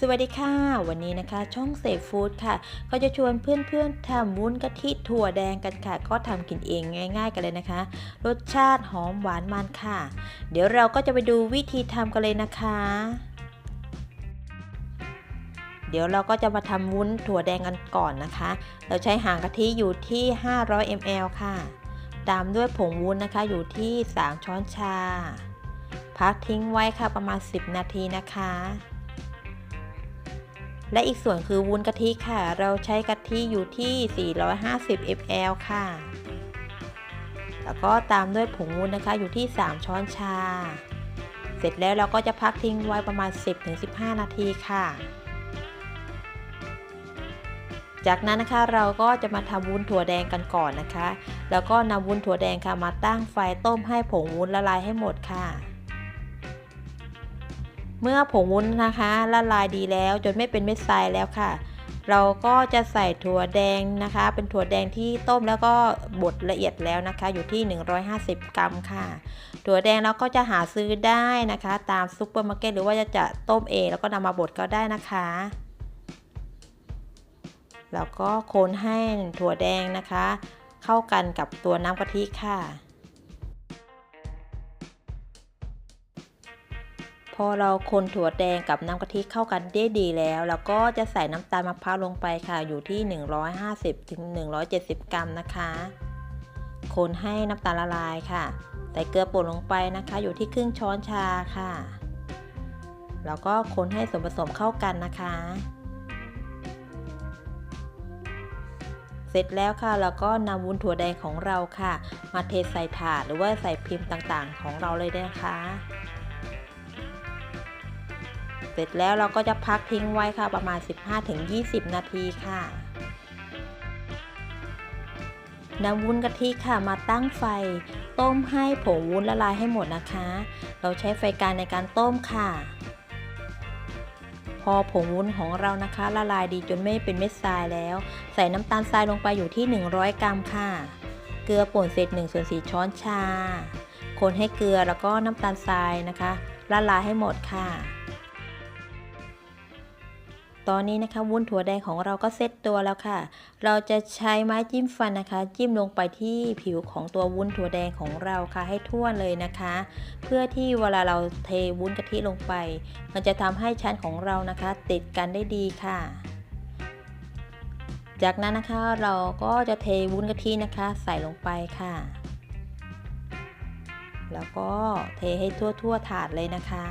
สวัสดีค่ะ วันนี้นะคะ ช่องเซฟฟู้ดค่ะก็จะชวนเพื่อนๆทำวุ้นกะทิถั่วแดงกันค่ะ ก็ทำกินเองง่าย ๆ กันเลยนะคะ รสชาติหอมหวานมันค่ะ เดี๋ยวเราก็จะไปดูวิธีทำกันเลยนะคะ เดี๋ยวเราก็จะมาทำวุ้นถั่วแดงกันก่อนนะคะ เราใช้หางกะทิอยู่ที่ 500 ml ค่ะ ตามด้วยผงวุ้นนะคะอยู่ที่ 3 ช้อนชา พักทิ้งไว้ค่ะประมาณ 10 นาทีนะคะ และอีกส่วนคือวุ้นกะทิค่ะ เราใช้กะทิอยู่ที่ 450 ml ค่ะ แล้วก็ตามด้วยผงวุ้นนะคะอยู่ที่ 3 ช้อนชา เสร็จแล้วเราก็จะพักทิ้งไว้ประมาณ 10-15 นาทีค่ะ จากนั้นนะคะเราก็จะมาทำวุ้นถั่วแดงกันก่อนนะคะ แล้วก็นำวุ้นถั่วแดงค่ะมาตั้งไฟต้มให้ผงวุ้นละลายให้หมดค่ะ เมื่อผงวุ้นนะคะละลายดีแล้วจนไม่เป็นเม็ดทรายแล้วค่ะ เราก็จะใส่ถั่วแดงนะคะ เป็นถั่วแดงที่ต้มแล้วก็บดละเอียดแล้วนะคะ อยู่ที่ 150 กรัมค่ะ ถั่วแดงเราก็จะหาซื้อได้นะคะ ตามซุปเปอร์มาร์เก็ตหรือว่าจะจะต้มเองแล้วก็นำมาบดก็ได้นะคะแล้วก็คนให้ถั่วแดงนะคะ เข้ากันกับตัวน้ำกะทิค่ะ พอเราคนถั่วแดงกับน้ำกะทิเข้ากันได้ดีแล้วเราก็จะใส่น้ำตาลมะพร้าวลงไปค่ะอยู่ที่ 150ถึง170 กรัมนะคะ คนให้น้ำตาลละลายค่ะ ใส่เกลือป่นลงไปนะคะ อยู่ที่ครึ่งช้อนชาค่ะ แล้วก็คนให้ส่วนผสมเข้ากันนะคะ เสร็จแล้วค่ะเราก็นำวุ้นถั่วแดงของเราค่ะ มาเทใส่ถาดหรือว่าใส่พิมพ์ต่างๆ ของเราเลยนะคะ เสร็จแล้วเราก็จะพักทิ้งไว้ค่ะประมาณ 15-20 นาทีค่ะนำวุ้นกะทิค่ะมาตั้งไฟ ต้มให้ผงวุ้นละลายให้หมดนะคะ เราใช้ไฟกลางในการต้มค่ะ พอผงวุ้นของเรานะคะ ละลายดีจนไม่เป็นเม็ดทรายแล้ว ใส่น้ำตาลทรายลงไปอยู่ที่ 100 กรัมค่ะ เกลือป่นเศษ1ส่วน4ช้อนชา คนให้เกลือแล้วก็น้ำตาลทรายนะคะ ละลายให้หมดค่ะ ตอนนี้นะคะวุ้นถั่วแดงของเราก็เซตตัวแล้วค่ะ เราจะใช้ไม้จิ้มฟันนะคะ จิ้มลงไปที่ผิวของตัววุ้นถั่วแดงของเราค่ะ ให้ทั่วเลยนะคะ เพื่อที่เวลาเราเทวุ้นกะทิลงไป มันจะทำให้ชั้นของเรานะคะ ติดกันได้ดีค่ะ จากนั้นนะคะเราก็จะเทวุ้นกะทินะคะ ใส่ลงไปค่ะ แล้วก็เทให้ทั่วๆถาดเลยนะคะ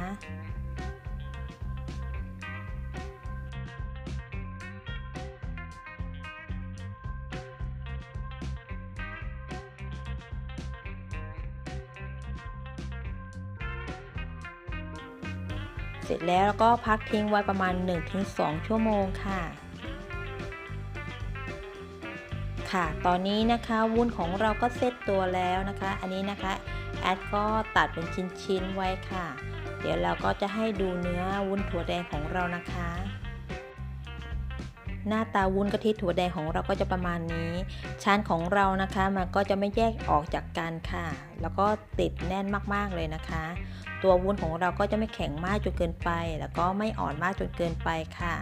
เสร็จแล้วก็พักทิ้งไว้ประมาณ 1-2 ชั่วโมงค่ะ ค่ะ ตอนนี้นะคะวุ้นของเราก็เซตตัวแล้วนะคะ อันนี้นะคะแอดก็ตัดเป็นชิ้นๆไว้ค่ะ เดี๋ยวเราก็จะให้ดูเนื้อวุ้นถั่วแดงของเรานะคะ หน้าตาวุ้นกะทิถั่วแดงของเราก็จะประมาณนี้ชั้นของเรานะคะมันก็จะไม่แยกออกจากกันค่ะ แล้วก็ติดแน่นมากๆเลยนะคะ ตัววุ้นของเราก็จะไม่แข็งมากจนเกินไป แล้วก็ไม่อ่อนมากจนเกินไปค่ะ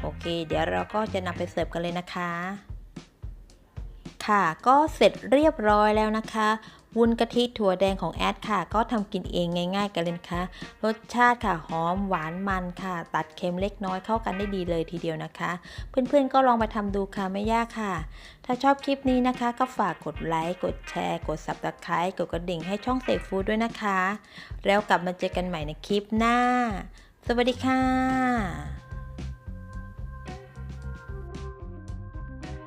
โอเค เดี๋ยวเราก็จะนำไปเสิร์ฟกันเลยนะคะค่ะก็เสร็จเรียบร้อยแล้วนะคะ วุ้นกะทิถั่วแดงของแอดค่ะ ก็ทำกินเองง่ายๆ กันเลยนะคะ รสชาติค่ะหอมหวานมันค่ะ ตัดเค็มเล็กน้อยเข้ากันได้ดีเลยทีเดียวนะคะ เพื่อนๆก็ลองไปทำดูค่ะไม่ยากค่ะ ถ้าชอบคลิปนี้นะคะ ก็ฝากกดไลค์กดแชร์ กด subscribe กดกระดิ่งให้ช่องเสกฟู้ดด้วยนะคะ แล้วกลับมาเจอกันใหม่ในคลิปหน้า สวัสดีค่ะ